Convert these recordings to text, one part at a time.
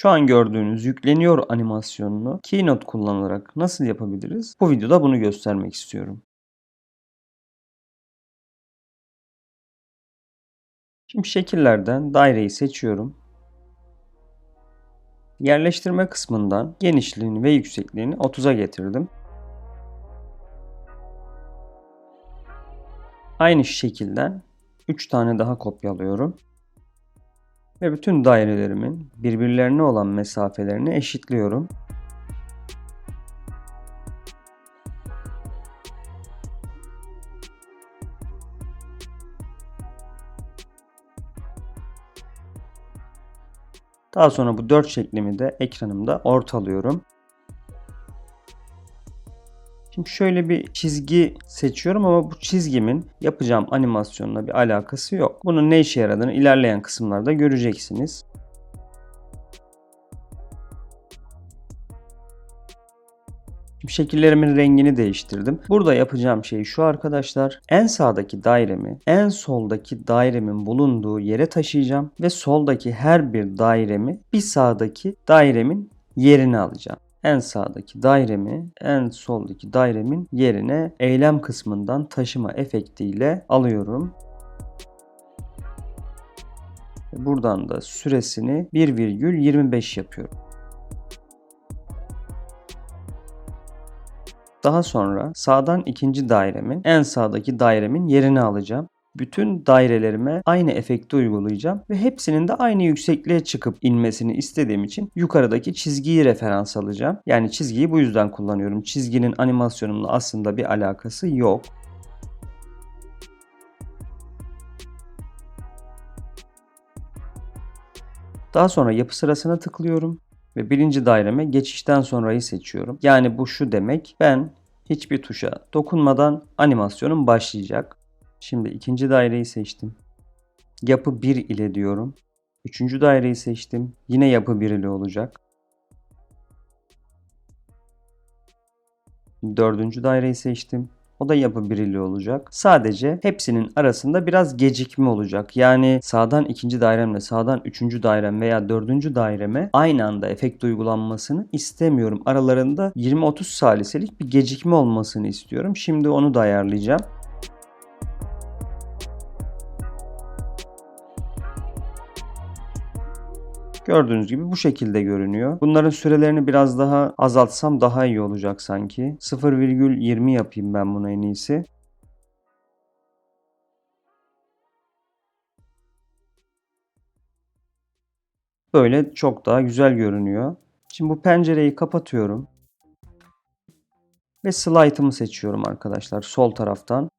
Şu an gördüğünüz yükleniyor animasyonunu Keynote kullanarak nasıl yapabiliriz? Bu videoda bunu göstermek istiyorum. Şimdi şekillerden daireyi seçiyorum. Yerleştirme kısmından genişliğini ve yüksekliğini 30'a getirdim. Aynı şekilden 3 tane daha kopyalıyorum. Ve bütün dairelerimin birbirlerine olan mesafelerini eşitliyorum. Daha sonra bu dört şeklimi de ekranımda ortalıyorum. Şimdi şöyle bir çizgi seçiyorum ama bu çizgimin yapacağım animasyonla bir alakası yok. Bunun ne işe yaradığını ilerleyen kısımlarda göreceksiniz. Şimdi şekillerimin rengini değiştirdim. Burada yapacağım şey şu arkadaşlar. En sağdaki dairemi en soldaki dairemin bulunduğu yere taşıyacağım ve soldaki her bir dairemi bir sağdaki dairemin yerine alacağım en sağdaki dairemi en soldaki dairemin yerine eylem kısmından taşıma efektiyle alıyorum. Buradan da süresini 1,25 yapıyorum. Daha sonra sağdan ikinci dairemin en sağdaki dairemin yerini alacağım bütün dairelerime aynı efekti uygulayacağım ve hepsinin de aynı yüksekliğe çıkıp inmesini istediğim için yukarıdaki çizgiyi referans alacağım. Yani çizgiyi bu yüzden kullanıyorum. Çizginin animasyonumla aslında bir alakası yok. Daha sonra yapı sırasına tıklıyorum ve birinci daireme geçişten sonrayı seçiyorum. Yani bu şu demek ben hiçbir tuşa dokunmadan animasyonum başlayacak. Şimdi ikinci daireyi seçtim. Yapı 1 ile diyorum. Üçüncü daireyi seçtim. Yine yapı 1 ile olacak. Dördüncü daireyi seçtim. O da yapı 1 ile olacak. Sadece hepsinin arasında biraz gecikme olacak. Yani sağdan ikinci dairemle sağdan üçüncü dairem veya dördüncü daireme aynı anda efekt uygulanmasını istemiyorum. Aralarında 20-30 saliselik bir gecikme olmasını istiyorum. Şimdi onu da ayarlayacağım. Gördüğünüz gibi bu şekilde görünüyor. Bunların sürelerini biraz daha azaltsam daha iyi olacak sanki. 0,20 yapayım ben bunu en iyisi. Böyle çok daha güzel görünüyor. Şimdi bu pencereyi kapatıyorum. Ve slide'ımı seçiyorum arkadaşlar sol taraftan.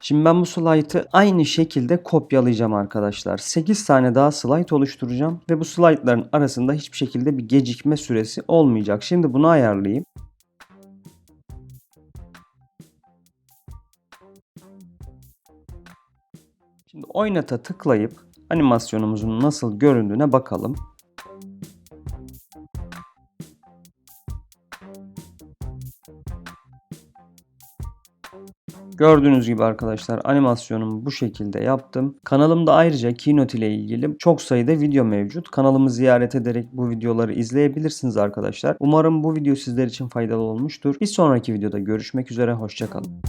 Şimdi ben bu slaytı aynı şekilde kopyalayacağım arkadaşlar. 8 tane daha slide oluşturacağım ve bu slaytların arasında hiçbir şekilde bir gecikme süresi olmayacak. Şimdi bunu ayarlayayım. Şimdi oynata tıklayıp animasyonumuzun nasıl göründüğüne bakalım. Gördüğünüz gibi arkadaşlar animasyonumu bu şekilde yaptım. Kanalımda ayrıca Keynote ile ilgili çok sayıda video mevcut. Kanalımı ziyaret ederek bu videoları izleyebilirsiniz arkadaşlar. Umarım bu video sizler için faydalı olmuştur. Bir sonraki videoda görüşmek üzere. Hoşçakalın.